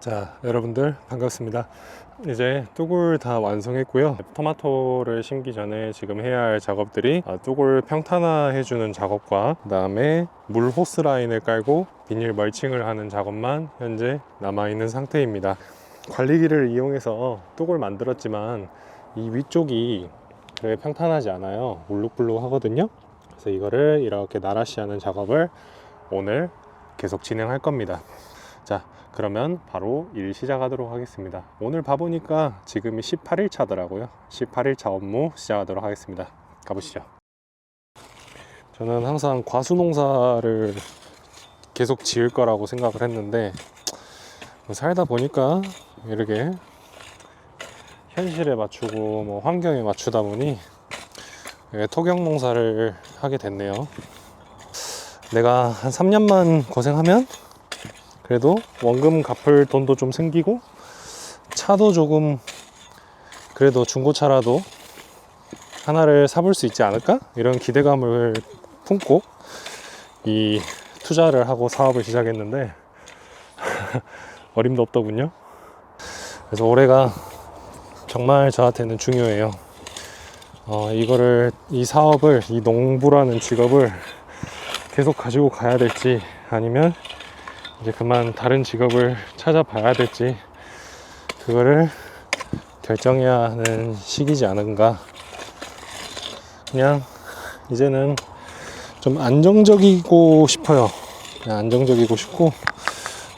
자, 여러분들 반갑습니다. 이제 뚝을 다 완성했고요. 토마토를 심기 전에 지금 해야 할 작업들이 아, 뚝을 평탄화 해주는 작업과 그 다음에 물 호스 라인을 깔고 비닐 멀칭을 하는 작업만 현재 남아 있는 상태입니다. 관리기를 이용해서 뚝을 만들었지만 이 위쪽이 그래 평탄하지 않아요. 울룩불룩 하거든요. 그래서 이거를 이렇게 나라시 하는 작업을 오늘 계속 진행할 겁니다. 자, 그러면 바로 일 시작하도록 하겠습니다. 오늘 봐보니까 지금이 18일 차더라고요. 18일 차 업무 시작하도록 하겠습니다. 가보시죠. 저는 항상 과수 농사를 계속 지을 거라고 생각을 했는데 뭐 살다 보니까 이렇게 현실에 맞추고 뭐 환경에 맞추다 보니 예, 토경 농사를 하게 됐네요. 내가 한 3년만 고생하면 그래도 원금 갚을 돈도 좀 생기고 차도 조금 그래도 중고차라도 하나를 사볼 수 있지 않을까? 이런 기대감을 품고 이 투자를 하고 사업을 시작했는데 어림도 없더군요. 그래서 올해가 정말 저한테는 중요해요. 어, 이거를 이 사업을 이 농부라는 직업을 계속 가지고 가야 될지 아니면 이제 그만 다른 직업을 찾아봐야 될지 그거를 결정해야 하는 시기지 않은가. 그냥 이제는 좀 안정적이고 싶어요. 그냥 안정적이고 싶고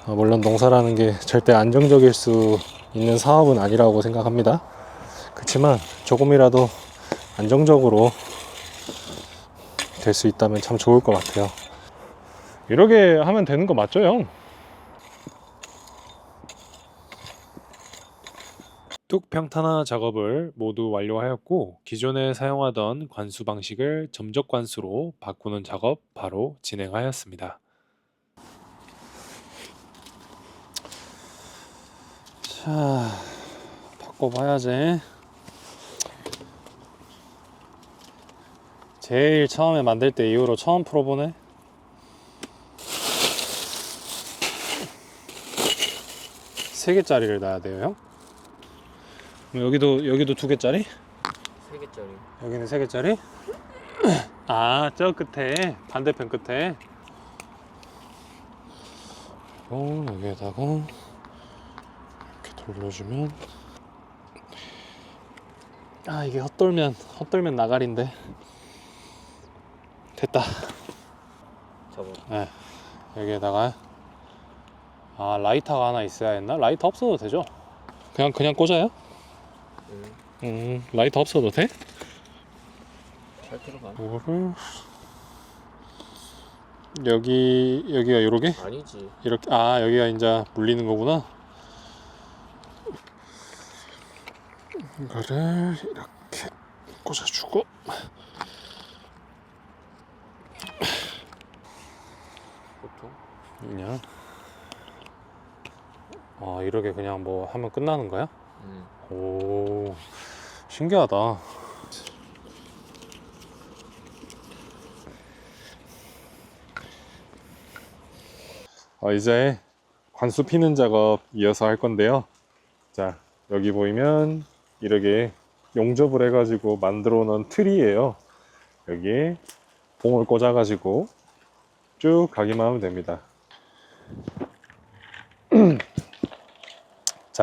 어, 물론 농사라는 게 절대 안정적일 수 있는 사업은 아니라고 생각합니다. 그렇지만 조금이라도 안정적으로 될 수 있다면 참 좋을 것 같아요 이렇게 하면 되는 거 맞죠, 형? 뚝 평탄화 작업을 모두 완료하였고 기존에 사용하던 관수 방식을 점적 관수로 바꾸는 작업 바로 진행하였습니다. 자, 바꿔봐야지. 제일 처음에 만들 때 이후로 처음 풀어보네. 세 개짜리를 놔야 돼요, 형? 그럼 여기도 여기도 두 개짜리? 세 개짜리. 여기는 세 개짜리? 아, 저 끝에 반대편 끝에. 어, 여기에다가 이렇게 돌려주면 아, 이게 헛돌면 헛돌면 나가리인데 됐다. 저거. 네, 여기에다가 아 라이터가 하나 있어야 했나? 라이터 없어도 되죠? 그냥 그냥 꽂아요? 응. 음 라이터 없어도 돼? 잘 들어가. 이거를 여기 여기가 요렇게 아니지. 이렇게 아 여기가 이제 물리는 거구나. 이거를 이렇게 꽂아주고 보통. 그냥 아 이렇게 그냥 뭐 하면 끝나는 거야? 응. 오 신기하다 어, 이제 관수 피는 작업 이어서 할 건데요 자 여기 보이면 이렇게 용접을 해가지고 만들어 놓은 틀이에요 여기에 봉을 꽂아 가지고 쭉 가기만 하면 됩니다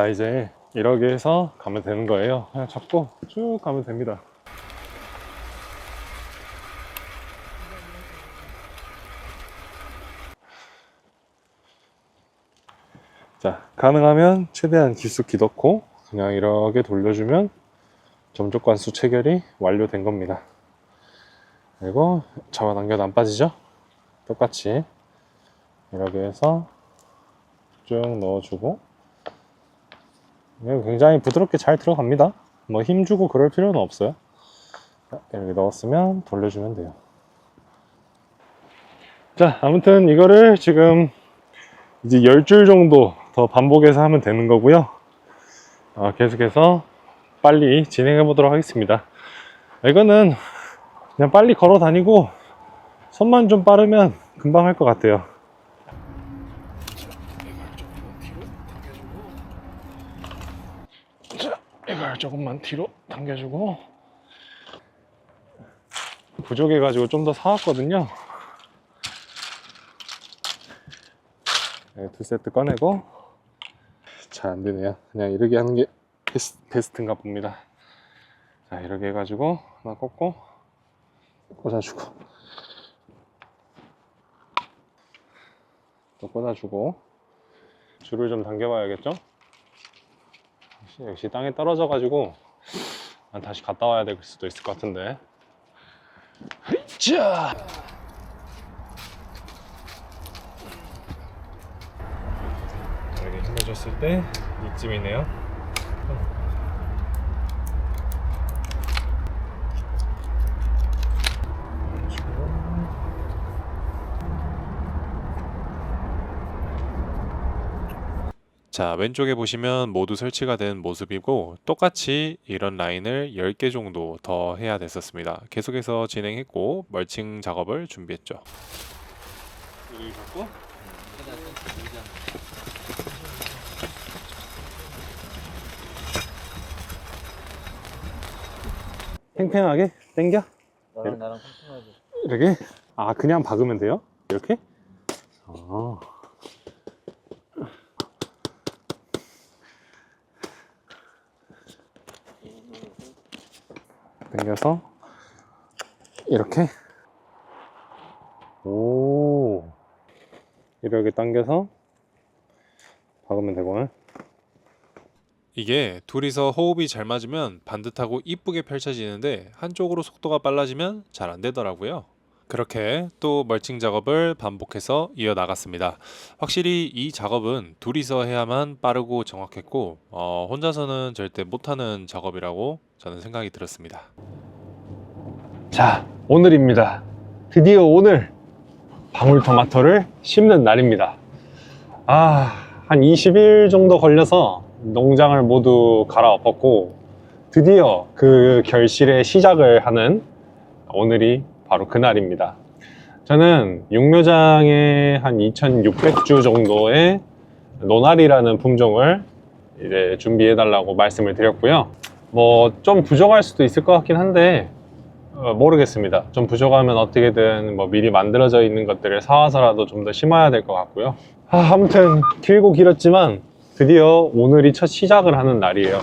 자 이제 이렇게 해서 가면 되는 거예요. 그냥 잡고 쭉 가면 됩니다. 자 가능하면 최대한 깊숙이 넣고 그냥 이렇게 돌려주면 점적 관수 체결이 완료된 겁니다. 그리고 잡아당겨도 안 빠지죠? 똑같이 이렇게 해서 쭉 넣어주고 굉장히 부드럽게 잘 들어갑니다. 뭐 힘주고 그럴 필요는 없어요. 자, 이렇게 넣었으면 돌려주면 돼요. 자, 아무튼 이거를 지금 이제 10줄 정도 더 반복해서 하면 되는 거고요. 어, 계속해서 빨리 진행해 보도록 하겠습니다. 이거는 그냥 빨리 걸어 다니고 손만 좀 빠르면 금방 할 것 같아요. 조금만 뒤로 당겨주고 부족해가지고 좀 더 사왔거든요. 네, 두 세트 꺼내고 잘 안 되네요. 그냥 이렇게 하는 게 베스, 베스트인가 봅니다. 자 이렇게 해가지고 하나 꽂고 꽂아주고 또 꽂아주고 줄을 좀 당겨봐야겠죠? 역시, 땅에 떨어져 가지고 아, 다시 갔다 와야 될 수도 있을 것 같은데. 자! 이렇게 힘을 줬을 때 이쯤이네요 자, 왼쪽에 보시면 모두 설치가 된 모습이고 똑같이 이런 라인을 10개 정도 더 해야 됐었습니다. 계속해서 진행했고 멀칭 작업을 준비했죠. 이 갖고 팽팽하게 당겨 나랑 나랑 상큼하게. 이렇게 아 그냥 박으면 돼요 이렇게 아 당겨서 이렇게. 오. 이렇게 당겨서 박으면 되구나 이게 둘이서 호흡이 잘 맞으면 반듯하고 이쁘게 펼쳐지는데 한쪽으로 속도가 빨라지면 잘 안 되더라고요. 그렇게 또 멀칭 작업을 반복해서 이어 나갔습니다. 확실히 이 작업은 둘이서 해야만 빠르고 정확했고 어, 혼자서는 절대 못하는 작업이라고 저는 생각이 들었습니다. 자, 오늘입니다. 드디어 오늘 방울토마토를 심는 날입니다. 아, 한 20일 정도 걸려서 농장을 모두 갈아엎었고, 드디어 그 결실의 시작을 하는 오늘이 바로 그날입니다. 저는 육묘장에 한 2,600주 정도의 노날이라는 품종을 이제 준비해 달라고 말씀을 드렸고요. 뭐 좀 부족할 수도 있을 것 같긴 한데 어, 모르겠습니다. 좀 부족하면 어떻게든 뭐 미리 만들어져 있는 것들을 사와서라도 좀 더 심어야 될 것 같고요. 아, 아무튼 길고 길었지만 드디어 오늘이 첫 시작을 하는 날이에요.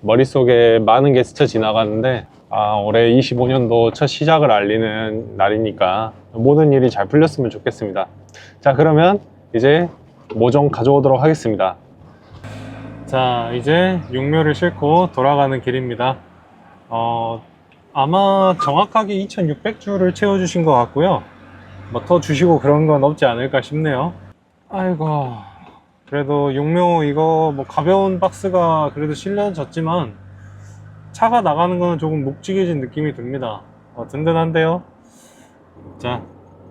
머릿속에 많은 게 스쳐 지나갔는데 아, 올해 25년도 첫 시작을 알리는 날이니까 모든 일이 잘 풀렸으면 좋겠습니다. 자, 그러면 이제 모종 가져오도록 하겠습니다. 자, 이제 육묘를 싣고 돌아가는 길입니다. 어, 아마 정확하게 2600주를 채워주신 것 같고요. 뭐 더 주시고 그런 건 없지 않을까 싶네요. 아이고, 그래도 육묘 이거 뭐 가벼운 박스가 그래도 실려졌지만 차가 나가는 거는 조금 묵직해진 느낌이 듭니다. 어, 든든한데요. 자,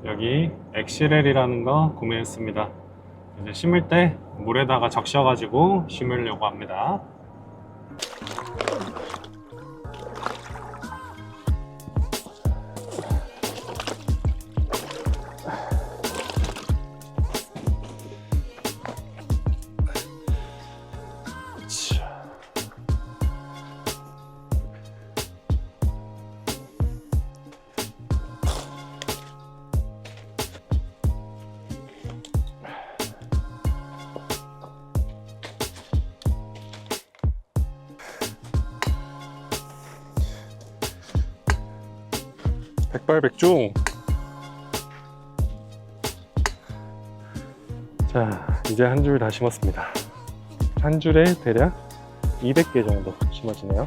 여기 엑시렐이라는 거 구매했습니다. 이제 심을 때 물에다가 적셔가지고 심으려고 합니다. 백발백중. 자, 이제 한 줄 다 심었습니다. 한 줄에 대략 200개 정도 심어지네요.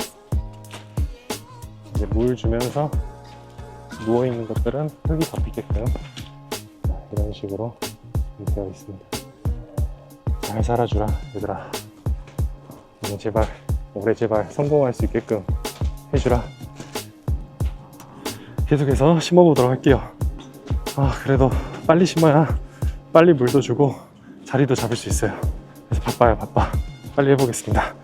이제 물 주면서 누워 있는 것들은 흙이 자, 이런 식으로 되어 있습니다. 잘 살아주라, 얘들아. 오늘 제발, 올해 제발 성공할 수 있게끔 해주라. 계속해서 심어보도록 할게요. 아, 그래도 빨리 심어야 빨리 물도 주고 자리도 잡을 수 있어요. 그래서 바빠요, 바빠. 빨리 해보겠습니다.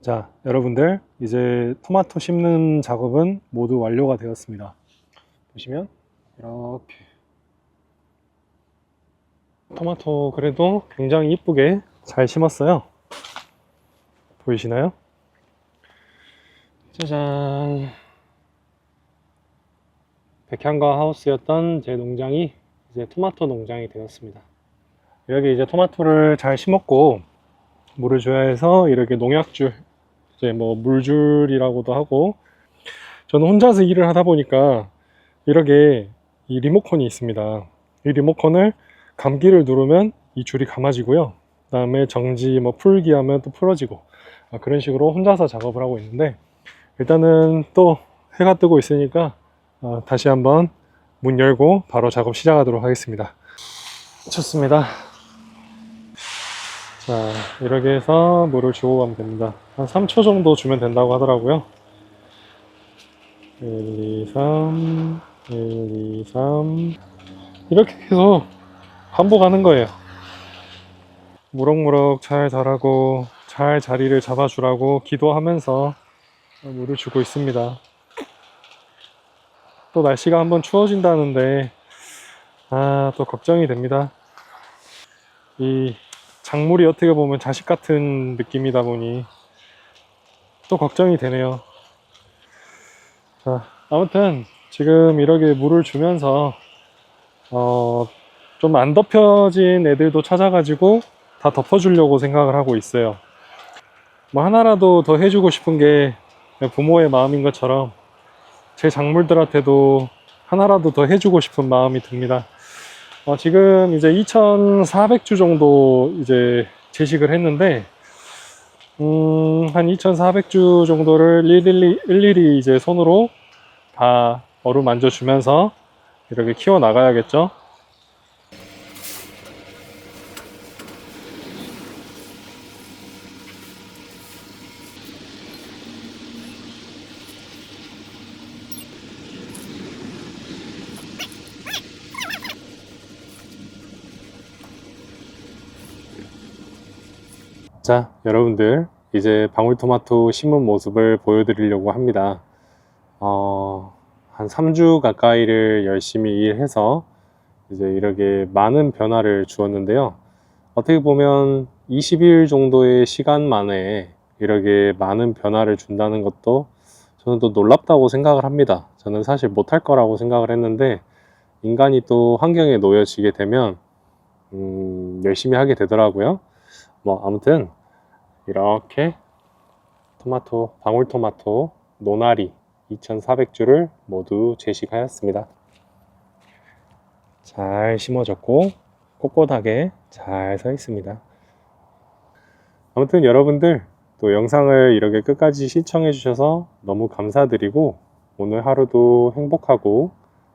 자, 여러분들 이제 토마토 심는 작업은 모두 완료가 되었습니다. 보시면 이렇게 토마토 그래도 굉장히 이쁘게 잘 심었어요. 보이시나요? 짜잔. 백향과 하우스였던 제 농장이 이제 토마토 농장이 되었습니다. 여기 이제 토마토를 잘 심었고 물을 줘야 해서 이렇게 농약줄 이제 뭐 물줄이라고도 하고 저는 혼자서 일을 하다 보니까 이렇게 이 리모컨이 있습니다. 이 리모컨을 감기를 누르면 이 줄이 감아지고요. 그 다음에 정지 뭐 풀기 하면 또 풀어지고 아, 그런 식으로 혼자서 작업을 하고 있는데 일단은 또 해가 뜨고 있으니까 어, 다시 한번 문 열고 바로 작업 시작하도록 하겠습니다. 좋습니다. 자, 이렇게 해서 물을 주고 가면 됩니다. 한 3초 정도 주면 된다고 하더라고요. 1, 2, 3, 1, 2, 3. 이렇게 계속 반복하는 거예요. 무럭무럭 잘 자라고 잘 자리를 잡아주라고 기도하면서 물을 주고 있습니다. 또 날씨가 한번 추워진다는데, 아, 또 걱정이 됩니다. 이 작물이 어떻게 보면 자식 같은 느낌이다 보니 또 걱정이 되네요. 자, 아무튼 지금 이렇게 물을 주면서 어, 좀 안 덮여진 애들도 찾아가지고 다 덮어주려고 생각을 하고 있어요. 뭐 하나라도 더 해주고 싶은 게 부모의 마음인 것처럼 제 작물들한테도 하나라도 더 해주고 싶은 마음이 듭니다. 어, 지금 이제 2,400주 정도 이제 제식을 했는데, 음, 한 2,400주 정도를 일일이, 일일이 이제 손으로 다 어루만져 주면서 이렇게 키워 나가야겠죠? 자, 여러분들, 이제 방울토마토 심은 모습을 보여드리려고 합니다. 어, 한 3주 가까이를 열심히 일해서 이제 이렇게 많은 변화를 주었는데요. 어떻게 보면 20일 정도의 시간 만에 이렇게 많은 변화를 준다는 것도 저는 또 놀랍다고 생각을 합니다. 저는 사실 못할 거라고 생각을 했는데 인간이 또 환경에 놓여지게 되면 음, 열심히 하게 되더라고요. 뭐 아무튼 이렇게 토마토 방울토마토 노나리 2400주를 모두 제식하였습니다. 잘 심어졌고 꼿꼿하게 잘 서 있습니다. 아무튼 여러분들 또 영상을 이렇게 끝까지 시청해 주셔서 너무 감사드리고 오늘 하루도 행복하고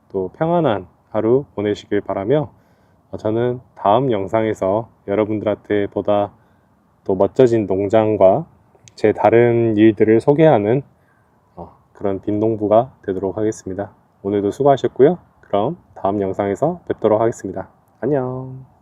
또 평안한 하루 보내시길 바라며 어, 저는 다음 영상에서 여러분들한테 보다 또 멋져진 농장과 제 다른 일들을 소개하는 어, 그런 빈농부가 되도록 하겠습니다. 오늘도 수고하셨고요. 그럼 다음 영상에서 뵙도록 하겠습니다. 안녕.